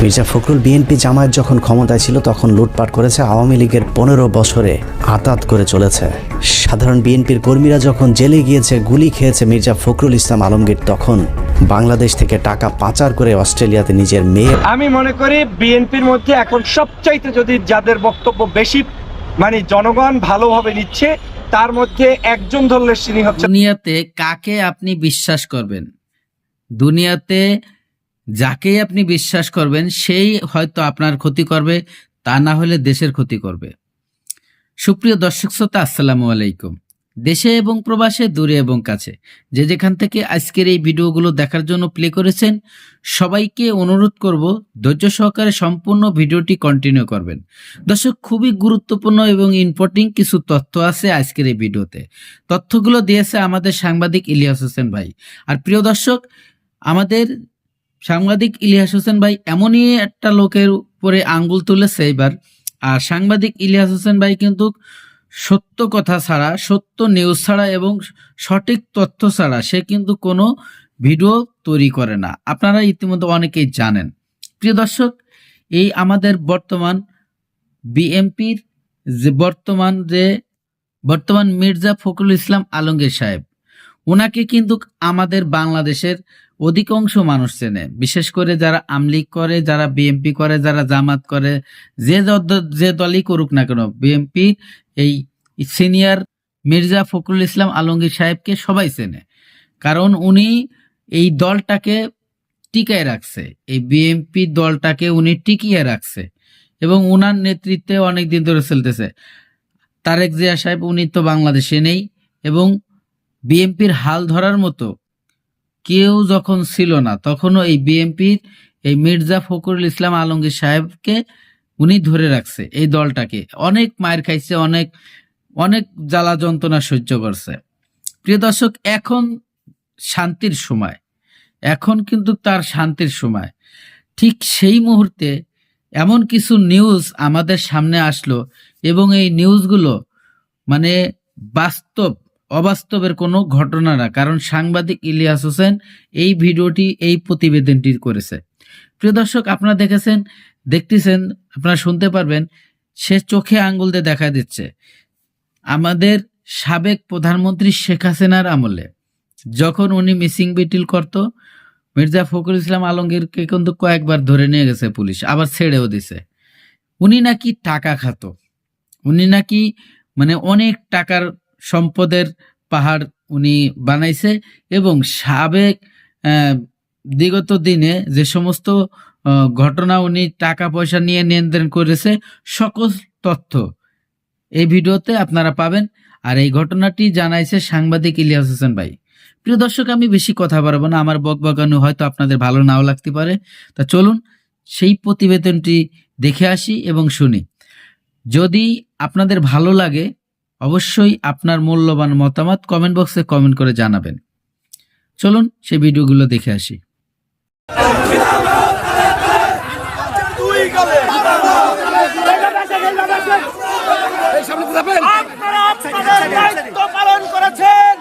Mirza Fakhrul BNP Jamaat যখন ক্ষমতায় ছিল তখন লুটপাট করেছে আওয়ামী লীগের পনেরো বছরে আতাত করে চলেছে। সাধারণ বিএনপির কর্মীরা যখন জেলে গিয়েছে গুলি খেয়েছে মির্জা ফখরুল ইসলাম আলমগীর তখন বাংলাদেশ থেকে টাকা পাচার করে অস্ট্রেলিয়াতে নিজের মেয়ে আমি মনে করি বিএনপির মধ্যে এখন সবচাইতে যদি যাদের বক্তব্য বেশি মানে জনগণ ভালোভাবে নিচ্ছে তার মধ্যে একজন ধরলে তিনি হচ্ছে দুনিয়াতে কাকে আপনি বিশ্বাস করবেন? দুনিয়াতে যাকেই আপনি বিশ্বাস করবেন, সেই হয়তো আপনার ক্ষতি করবে, তা না হলে দেশের ক্ষতি করবে। সুপ্রিয় দর্শক শ্রোতা, আসসালামু আলাইকুম। দেশে এবং প্রবাসে, দূরে এবং কাছে। যে যেখান থেকে আজকের এই ভিডিওগুলো দেখার জন্য প্লে করেছেন, সবাইকে অনুরোধ করব, ধৈর্য সহকারে সম্পূর্ণ ভিডিওটি কন্টিনিউ করবেন। দর্শক, খুবই গুরুত্বপূর্ণ এবং ইম্পর্টিং কিছু তথ্য আছে আজকের এই ভিডিওতে। তথ্যগুলো দিয়েছে আমাদের সাংবাদিক ইলিয়াস হোসেন ভাই। আর প্রিয় দর্শক, আমাদের সাংবাদিক ইলিয়াস হোসেন ভাই এমনই একটা লোকের উপরে আঙ্গুল তুলেছে এবার। আর সাংবাদিক ইলিয়াস হোসেন ভাই কিন্তু সত্য কথা ছাড়া, সত্য নিউজ ছাড়া এবং সঠিক তথ্য ছাড়া সে কিন্তু কোনো ভিডিও তৈরি করে না। আপনারা ইতিমধ্যে অনেকেই জানেন। প্রিয় দর্শক, এই আমাদের বর্তমান বিএমপির যে বর্তমান যে, বর্তমান মির্জা ফখরুল ইসলাম আলমগীর সাহেব ওনাকে কিন্তু আমাদের বাংলাদেশের অধিকাংশ মানুষ চেনে। বিশেষ করে যারা আমলিগ করে, যারা বিএমপি করে, যারা জামাত করে, যে যে দলই করুক না কেন বিএমপি এই সিনিয়র মির্জা ফখরুল ইসলাম আলমগীর সাহেবকে সবাই চেনে। কারণ উনি এই দলটাকে টিকায় রাখছে। এই বিএমপি দলটাকে উনি টিকিয়ে রাখছে এবং উনার নেতৃত্বে অনেক দিন ধরে চলতেছে। তারেক জিয়া সাহেব, উনি তো বাংলাদেশে নেই এবং বিএনপির হাল ধরার মতো কেউ যখন ছিল না, তখনও এই বিএনপির এই মির্জা ফখরুল ইসলাম আলমগীর সাহেবকে উনি ধরে রাখছে, এই দলটাকে। অনেক মায়ের খাইছে, অনেক অনেক জ্বালা যন্ত্রণা সহ্য করছে। প্রিয় দর্শক, এখন শান্তির সময়। এখন কিন্তু তার শান্তির সময়। ঠিক সেই মুহূর্তে এমন কিছু নিউজ আমাদের সামনে আসলো এবং এই নিউজগুলো মানে বাস্তব অবাস্তবের কোনো ঘটনা না, কারণ সাংবাদিক ইলিয়াস হোসেন এই ভিডিওটি, এই প্রতিবেদনটি করেছে। প্রিয় দর্শক, আপনারা দেখেছেন, দেখতেছেন, আপনারা শুনতে পারবেন, সে চোখে আঙ্গুল দিয়ে দেখা দিচ্ছে। আমাদের সাবেক প্রধানমন্ত্রী শেখ হাসিনার আমলে, যখন উনি মিসিং বিটিল করত, মির্জা ফখরুল ইসলাম আলমগীরকে কিন্তু কয়েকবার ধরে নিয়ে গেছে পুলিশ, আবার ছেড়েও দিছে। উনি নাকি টাকা খাতো, উনি নাকি মানে অনেক টাকার সম্পদের পাহাড় উনি বানাইছে এবং সাবেক বিগত দিনে যে সমস্ত ঘটনা উনি টাকা পয়সা নিয়ে নিয়ন্ত্রণ করেছে, সকল তথ্য এই ভিডিওতে আপনারা পাবেন। আর এই ঘটনাটি জানাইছে সাংবাদিক ইলিয়াস হোসেন ভাই। প্রিয় দর্শক, আমি বেশি কথা বাড়াবো না। আমার বকবকানো হয়তো আপনাদের ভালো নাও লাগতে পারে। তা চলুন, সেই প্রতিবেদনটি দেখে আসি এবং শুনি। যদি আপনাদের ভালো লাগে অবশ্যই আপনার মূল্যবান মতামত কমেন্ট বক্সে কমেন্ট করে জানাবেন। চলুন সে ভিডিওগুলো দেখে আসি। আপনারা পালন করেছেন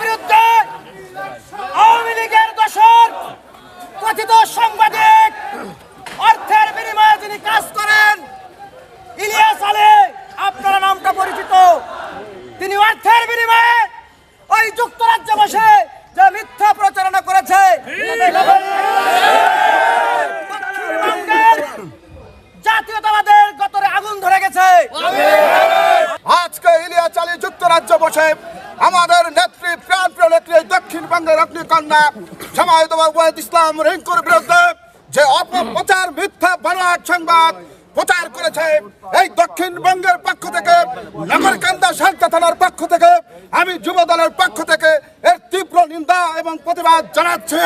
বিরুদ্ধে আওয়ামী লীগের দোষর কথিত সাংবাদিক আমাদের নেত্রী প্রাণ প্রিয় নেত্রী দক্ষিণবঙ্গের অগ্নিকন্যা জামায়াত ওয়াহিদ ইসলাম রিঙ্কুর বিরুদ্ধে যে অপপ্রচার মিথ্যা বানোয়াট সংবাদ প্রচার করেছে এই দক্ষিণবঙ্গের পক্ষ থেকে নগরকান্দা শান্তা থানার পক্ষ থেকে আমি যুব দলের পক্ষ থেকে এর তীব্র নিন্দা এবং প্রতিবাদ জানাচ্ছি।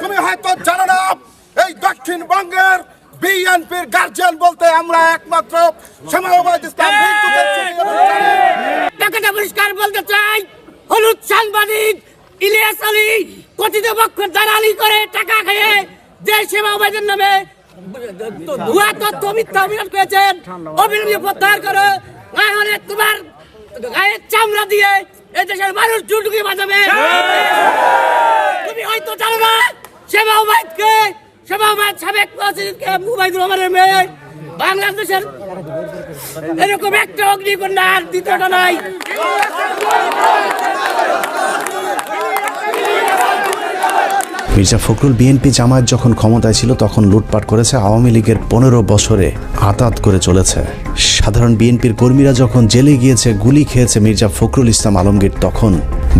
তুমি হয়তো জানো না এই দক্ষিণবঙ্গের বিএনপির গার্জিয়ান বলতে আমরা একমাত্র সমাজবাদ ইসলাম। টাকাটা পরিষ্কার বলতে চাই হলুদ সাংবাদিক ইলিয়াস আলী কথিত পক্ষ দালালি করে টাকা খেয়ে যে সেবা অবাদের নামে ভুয়া তথ্য মিথ্যা অভিযোগ করেছেন। অভিযোগ প্রত্যাহার করো নাহলে তোমার গায়ের চামড়া দিয়ে এই দেশের মানুষ জুটুকি বাজাবে তুমি হয়তো জানো না সেবা উবায়দকে বাংলাদেশের এরকম একটা অগ্নিকন্যা আর দ্বিতীয়টা নাই। মির্জা ফখরুল বিএনপি জামায়াত যখন ক্ষমতায় ছিল, তখন লুটপাট করেছে আওয়ামী লীগের পনেরো বছরে আতাত করে চলেছে। সাধারণ বিএনপির কর্মীরা যখন জেলে গিয়েছে, গুলি খেয়েছে মির্জা ফখরুল ইসলাম আলমগীর, তখন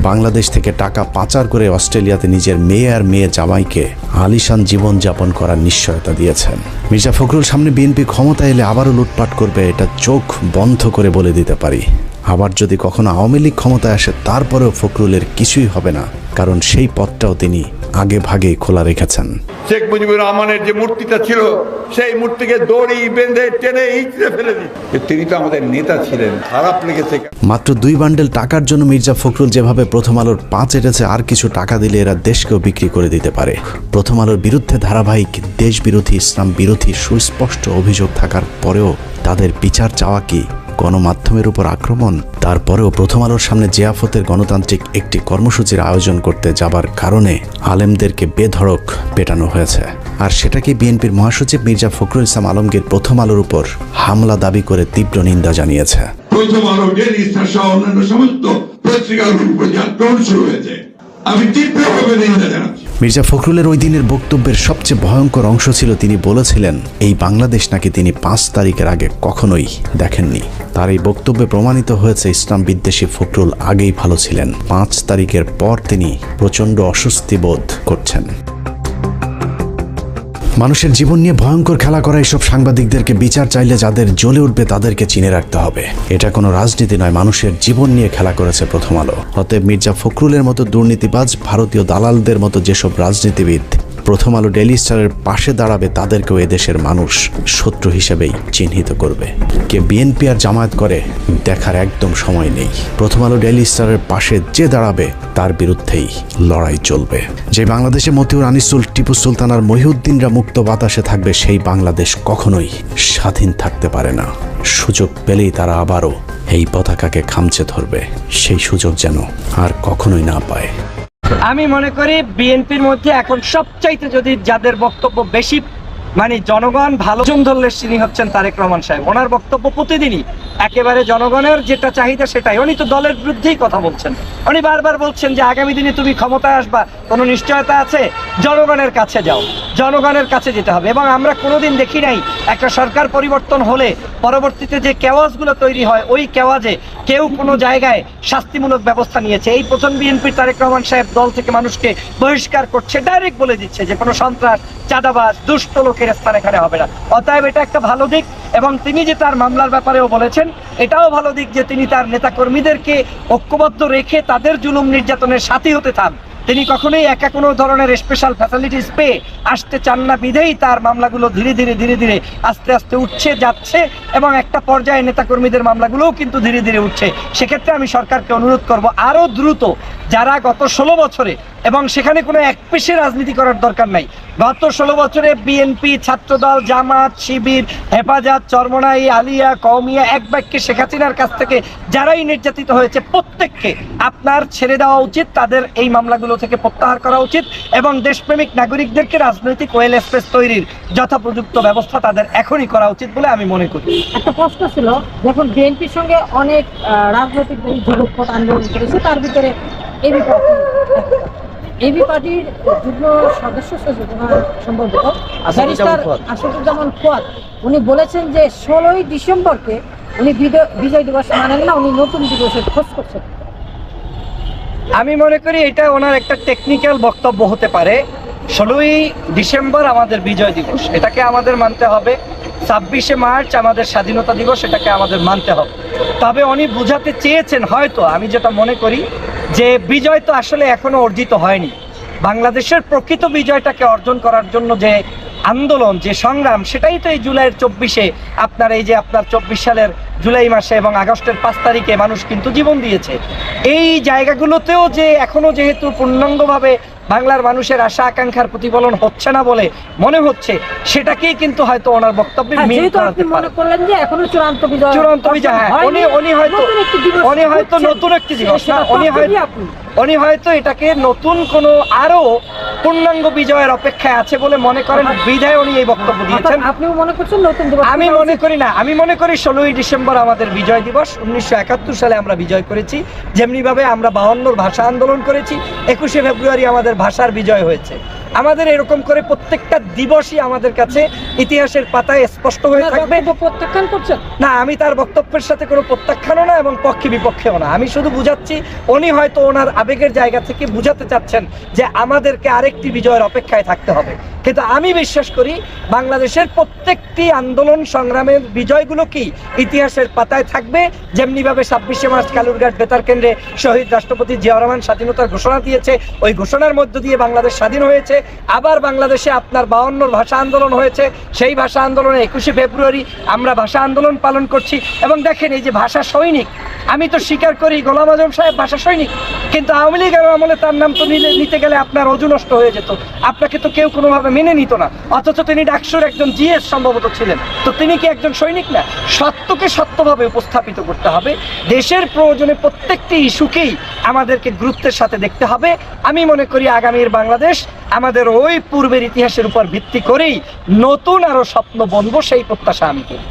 বাংলাদেশ থেকে টাকা পাচার করে অস্ট্রেলিয়াতে নিজের মেয়ে আর মেয়ে জামাইকে আলিশান জীবনযাপন করার নিশ্চয়তা দিয়েছেন। মির্জা ফখরুল সামনে বিএনপি ক্ষমতা এলে আবারও লুটপাট করবে এটা চোখ বন্ধ করে বলে দিতে পারি। আবার যদি কখনো আওয়ামী লীগ ক্ষমতায় আসে, তারপরেও ফখরুলের কিছুই হবে না, কারণ সেই পথটাও তিনি আগে ভাগেই খোলা রেখেছেন। শেখ মুজিবুর রহমানের যে মূর্তিটা ছিল সেই মূর্তিকে দড়ি বেঁধে টেনে ইঁচড়ে ফেলে দিত। তিনি তো আমাদের নেতা ছিলেন খারাপ লেগেছে। মাত্র দুই বান্ডেল টাকার জন্য মির্জা ফখরুল যেভাবে প্রথম আলোর পাঁচ এটেছে আর কিছু টাকা দিলে এরা দেশকেও বিক্রি করে দিতে পারে। প্রথম আলোর বিরুদ্ধে ধারাবাহিক দেশ বিরোধী ইসলাম বিরোধী সুস্পষ্ট অভিযোগ থাকার পরেও তাদের বিচার চাওয়া কি গণমাধ্যমের উপর আক্রমণ, তারপরেও প্রথম আলোর সামনে জিয়াফতের গণতান্ত্রিক একটি কর্মসূচির আয়োজন করতে যাবার কারণে আলেমদেরকে বেধড়ক পেটানো হয়েছে। আর সেটাকে বিএনপির মহাসচিব মির্জা ফখরুল ইসলাম আলমগীর প্রথম আলোর উপর হামলা দাবি করে তীব্র নিন্দা জানিয়েছে। প্রথম আলো ডেলি সহ অন্যান্য সমস্ত উপর শুরু হয়েছে। আমি তীব্রভাবে নিন্দা জানাচ্ছি। মির্জা ফখরুলের ওই দিনের বক্তব্যের সবচেয়ে ভয়ঙ্কর অংশ ছিল তিনি বলেছিলেন, এই বাংলাদেশ নাকি তিনি পাঁচ তারিখের আগে কখনোই দেখেননি। তার এই বক্তব্যে প্রমাণিত হয়েছে, ইসলাম বিদ্বেষী ফখরুল আগেই ভালো ছিলেন। পাঁচ তারিখের পর তিনি প্রচণ্ড অস্বস্তি বোধ করছেন। মানুষের জীবন নিয়ে ভয়ঙ্কর খেলা করা এইসব সাংবাদিকদেরকে বিচার চাইলে যাদের জ্বলে উঠবে তাদেরকে চিনে রাখতে হবে। এটা কোনো রাজনীতি নয়, মানুষের জীবন নিয়ে খেলা করেছে প্রথম আলো। অতএব মির্জা ফখরুলের মতো দুর্নীতিবাজ, ভারতীয় দালালদের মতো যেসব রাজনীতিবিদ প্রথম আলো ডেলি স্টারের পাশে দাঁড়াবে তাদেরকেও এদেশের মানুষ শত্রু হিসেবেই চিহ্নিত করবে। কে বিএনপি আর জামায়াত করে, দেখার একদম সময় নেই। প্রথম আলো ডেলি স্টারের পাশে যে দাঁড়াবে, তার বিরুদ্ধেই লড়াই চলবে। যে বাংলাদেশে মতিউর আনিসুল, টিপু সুলতান আর মহিউদ্দিনরা মুক্ত বাতাসে থাকবে, সেই বাংলাদেশ কখনোই স্বাধীন থাকতে পারে না। সুযোগ পেলেই তারা আবারও এই পতাকাকে খামচে ধরবে। সেই সুযোগ যেন আর কখনোই না পায়। আমি মনে করি বিএনপির মধ্যে এখন সবচাইতে যদি যাদের বক্তব্য বেশি মানে জনগণ ভালো ধরলে তিনি হচ্ছেন তারেক রহমান সাহেব। ওনার বক্তব্য প্রতিদিনই। একেবারে জনগণের যেটা চাহিদা সেটাই। উনি তো দলের বিরুদ্ধেই কথা বলছেন। উনি বারবার বলছেন যে আগামী দিনে তুমি ক্ষমতায় আসবা, কোনো নিশ্চয়তা আছে? জনগণের কাছে যাও। জনগণের কাছে যেতে হবে। এবং আমরা কোনোদিন দেখি নাই একটা সরকার পরিবর্তন হলে পরবর্তীতে যে কেওয়াজগুলো তৈরি হয়, ওই কেওয়াজে কেউ কোনো জায়গায় শাস্তিমূলক ব্যবস্থা নিয়েছে। এই প্রথম বিএনপির তারেক রহমান সাহেব দল থেকে মানুষকে বহিষ্কার করছে ডাইরেক্ট বলে দিচ্ছে যে কোনো সন্ত্রাস, চাঁদাবাজ, দুষ্ট লোকের স্থান এখানে হবে না। অতএব এটা একটা ভালো দিক এবং তিনি যে তার মামলার ব্যাপারেও বলেছেন, এটাও ভালো দিক যে তিনি তার নেতাকর্মীদেরকে ঐক্যবদ্ধ রেখে তাদের জুলুম নির্যাতনের সাথী হতে থান তিনি কখনোই একা কোনো ধরনের স্পেশাল ফ্যাসিলিটিস পেয়ে আসতে চান না, বিধেই তার মামলাগুলো ধীরে ধীরে ধীরে ধীরে আস্তে আস্তে উঠছে, যাচ্ছে এবং একটা পর্যায়ে নেতাকর্মীদের মামলাগুলোও কিন্তু ধীরে ধীরে উঠছে। সেক্ষেত্রে আমি সরকারকে অনুরোধ করব আরও দ্রুত, যারা গত ষোলো বছরে এবং সেখানে কোনো এক পেশে রাজনীতি করার দরকার নাই গত ষোলো বছরে বিএনপি, ছাত্রদল, জামাত, শিবির, হেফাজত, চরমনাই, আলিয়া কৌমিয়া এক বাক্যে শেখ হাসিনার কাছ থেকে যারাই নির্যাতিত হয়েছে, প্রত্যেককে আপনার ছেড়ে দেওয়া উচিত, তাদের এই মামলাগুলো থেকে প্রত্যাহার করা উচিত এবং দেশপ্রেমিক নাগরিকদেরকে রাজনৈতিক ওয়েল স্পেস তৈরির যথাপ্রযুক্ত ব্যবস্থা তাদের এখনই করা উচিত বলে আমি মনে করি। একটা প্রশ্ন ছিল যখন বিএনপির সঙ্গে অনেক রাজনৈতিক যুগপথ আন্দোলন করেছে, তার ভিতরে পার্টি এবি পার্টির যুগ্ম সদস্য সচিব সম্ভবত ব্যারিস্টার আসাদুজ্জামান ফুয়াদ উনি বলেছেন যে ষোলোই ডিসেম্বরকে উনি বিজয়- বিজয় দিবস মানেন না উনি নতুন দিবসের খোঁজ করছেন। আমি মনে করি এটা ওনার একটা টেকনিক্যাল বক্তব্য হতে পারে। ষোলোই ডিসেম্বর আমাদের বিজয় দিবস এটাকে আমাদের মানতে হবে। ছাব্বিশে মার্চ আমাদের স্বাধীনতা দিবস এটাকে আমাদের মানতে হবে। তবে উনি বুঝাতে চেয়েছেন হয়তো আমি যেটা মনে করি যে বিজয় তো আসলে এখনও অর্জিত হয়নি। বাংলাদেশের প্রকৃত বিজয়টাকে অর্জন করার জন্য যে আন্দোলন, যে সংগ্রাম, সেটাই তো এই জুলাইয়ের চব্বিশে আপনার এই যে আপনার চব্বিশ সালের জুলাই মাসে এবং আগস্টের পাঁচ তারিখে মানুষ কিন্তু জীবন দিয়েছে। এই জায়গাগুলোতেও যে এখনও যেহেতু পূর্ণাঙ্গভাবে বাংলার মানুষের আশা আকাঙ্ক্ষার প্রতিফলন হচ্ছে না বলে মনে হচ্ছে। সেটাকেই কিন্তু হয়তো ওনার বক্তব্যে হ্যাঁ, মনে করলেন যে এখনও চূড়ান্ত বিজয় চূড়ান্ত বিজয় হ্যাঁ উনি উনি হয়তো নতুন একটি জীবন উনি হয়তো নতুন একটি দিবস না উনি হয়তো উনি হয়তো এটাকে নতুন কোনো আরও পূর্ণাঙ্গ বিজয়ের অপেক্ষায় আছে বলে মনে করেন বিধায় উনি এই বক্তব্য দিয়েছেন। আপনিও মনে করছেন নতুন দিবস আমি মনে করি না আমি মনে করি ষোলোই ডিসেম্বর আমাদের বিজয় দিবস। উনিশশো একাত্তর সালে আমরা বিজয় করেছি যেমনিভাবে আমরা বাহান্নর ভাষা আন্দোলন করেছি একুশে ফেব্রুয়ারি আমাদের ভাষার বিজয় হয়েছে। আমাদের এরকম করে প্রত্যেকটা দিবসই আমাদের কাছে ইতিহাসের পাতায় স্পষ্ট হয়ে থাকবে। প্রত্যাখ্যান করছেন না আমি তার বক্তব্যের সাথে কোনো প্রত্যাখ্যানও না এবং পক্ষে বিপক্ষেও না। আমি শুধু বুঝাচ্ছি উনি হয়তো ওনার আবেগের জায়গা থেকে বুঝাতে চাচ্ছেন যে আমাদেরকে আরেকটি বিজয়ের অপেক্ষায় থাকতে হবে। কিন্তু আমি বিশ্বাস করি বাংলাদেশের প্রত্যেকটি আন্দোলন সংগ্রামের বিজয়গুলো কি ইতিহাসের পাতায় থাকবে? যেমনিভাবে ছাব্বিশে মার্চ কালুরঘাট বেতার কেন্দ্রে শহীদ রাষ্ট্রপতি জিয়া রহমান স্বাধীনতার ঘোষণা দিয়েছে। ওই ঘোষণার মধ্য দিয়ে বাংলাদেশ স্বাধীন হয়েছে। আবার বাংলাদেশে আপনার বাউন্নর ভাষা আন্দোলন হয়েছে। সেই ভাষা আন্দোলনে একুশে ফেব্রুয়ারি আমরা ভাষা আন্দোলন পালন করছি। এবং দেখেন এই যে ভাষা সৈনিক, আমি তো স্বীকার করি গোলাম আজম সাহেব ভাষা সৈনিক, কিন্তু আওয়ামী লীগের আমলে তার নাম তো নিতে গেলে আপনার অজু নষ্ট হয়ে যেত। আপনাকে তো কেউ কোনোভাবে মেনে নিত না। অথচ তিনি ডাকসুর একজন জিএস সম্ভবত ছিলেন। তো তিনি কি একজন সৈনিক না? সত্যকে সত্যভাবে উপস্থাপিত করতে হবে। দেশের প্রয়োজনে প্রত্যেকটি ইস্যুকেই আমাদেরকে গুরুত্বের সাথে দেখতে হবে। আমি মনে করি আগামীর বাংলাদেশ আমাদের ওই পূর্বের ইতিহাসের উপর ভিত্তি করেই নতুন আরও স্বপ্ন বনব, সেই প্রত্যাশা আমি করি।